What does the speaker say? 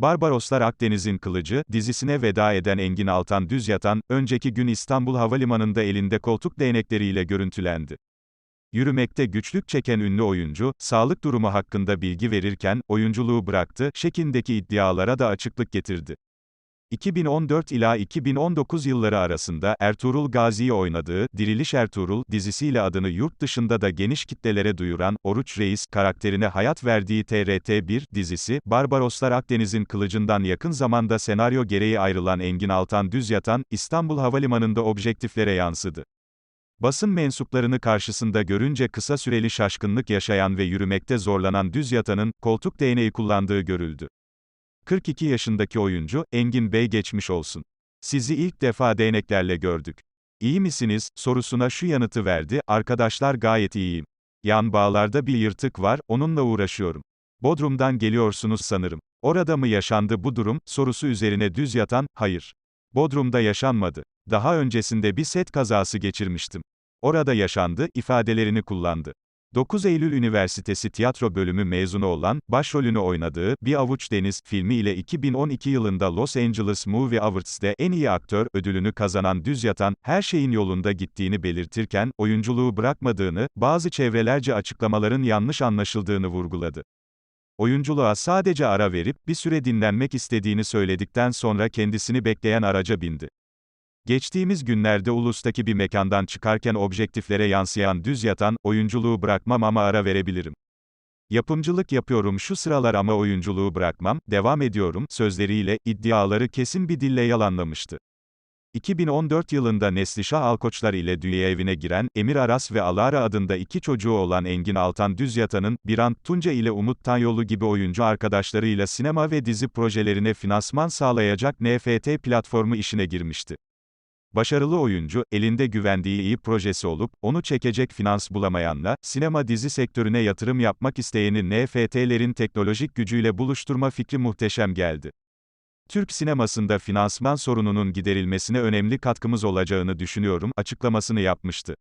Barbaroslar Akdeniz'in Kılıcı, dizisine veda eden Engin Altan Düzyatan, önceki gün İstanbul Havalimanı'nda elinde koltuk değnekleriyle görüntülendi. Yürümekte güçlük çeken ünlü oyuncu, sağlık durumu hakkında bilgi verirken, oyunculuğu bıraktı, şeklindeki iddialara da açıklık getirdi. 2014 ila 2019 yılları arasında Ertuğrul Gazi'yi oynadığı Diriliş Ertuğrul dizisiyle adını yurt dışında da geniş kitlelere duyuran Oruç Reis karakterine hayat verdiği TRT1 dizisi Barbaroslar Akdeniz'in kılıcından yakın zamanda senaryo gereği ayrılan Engin Altan Düzyatan İstanbul Havalimanı'nda objektiflere yansıdı. Basın mensuplarını karşısında görünce kısa süreli şaşkınlık yaşayan ve yürümekte zorlanan Düzyatan'ın koltuk değneği kullandığı görüldü. 42 yaşındaki oyuncu, Engin Bey geçmiş olsun. Sizi ilk defa değneklerle gördük. İyi misiniz, sorusuna şu yanıtı verdi, arkadaşlar gayet iyiyim. Yan bağlarda bir yırtık var, onunla uğraşıyorum. Bodrum'dan geliyorsunuz sanırım. Orada mı yaşandı bu durum, sorusu üzerine düz yatan, hayır. Bodrum'da yaşanmadı. Daha öncesinde bir set kazası geçirmiştim. Orada yaşandı, ifadelerini kullandı. 9 Eylül Üniversitesi Tiyatro Bölümü mezunu olan, başrolünü oynadığı Bir Avuç Deniz filmi ile 2012 yılında Los Angeles Movie Awards'te en iyi aktör ödülünü kazanan Düzyatan, her şeyin yolunda gittiğini belirtirken, oyunculuğu bırakmadığını, bazı çevrelerce açıklamaların yanlış anlaşıldığını vurguladı. Oyunculuğa sadece ara verip, bir süre dinlenmek istediğini söyledikten sonra kendisini bekleyen araca bindi. Geçtiğimiz günlerde ulustaki bir mekandan çıkarken objektiflere yansıyan düz yatan, oyunculuğu bırakmam ama ara verebilirim. Yapımcılık yapıyorum şu sıralar ama oyunculuğu bırakmam, devam ediyorum, sözleriyle, iddiaları kesin bir dille yalanlamıştı. 2014 yılında Neslişah Alkoçlar ile dünya evine giren, Emir Aras ve Alara adında iki çocuğu olan Engin Altan Düzyatan'ın, Birant Tunca ile Umut Tanyolu gibi oyuncu arkadaşlarıyla sinema ve dizi projelerine finansman sağlayacak NFT platformu işine girmişti. Başarılı oyuncu, elinde güvendiği iyi projesi olup, onu çekecek finans bulamayanla, sinema dizi sektörüne yatırım yapmak isteyeni NFT'lerin teknolojik gücüyle buluşturma fikri muhteşem geldi. Türk sinemasında finansman sorununun giderilmesine önemli katkımız olacağını düşünüyorum, açıklamasını yapmıştı.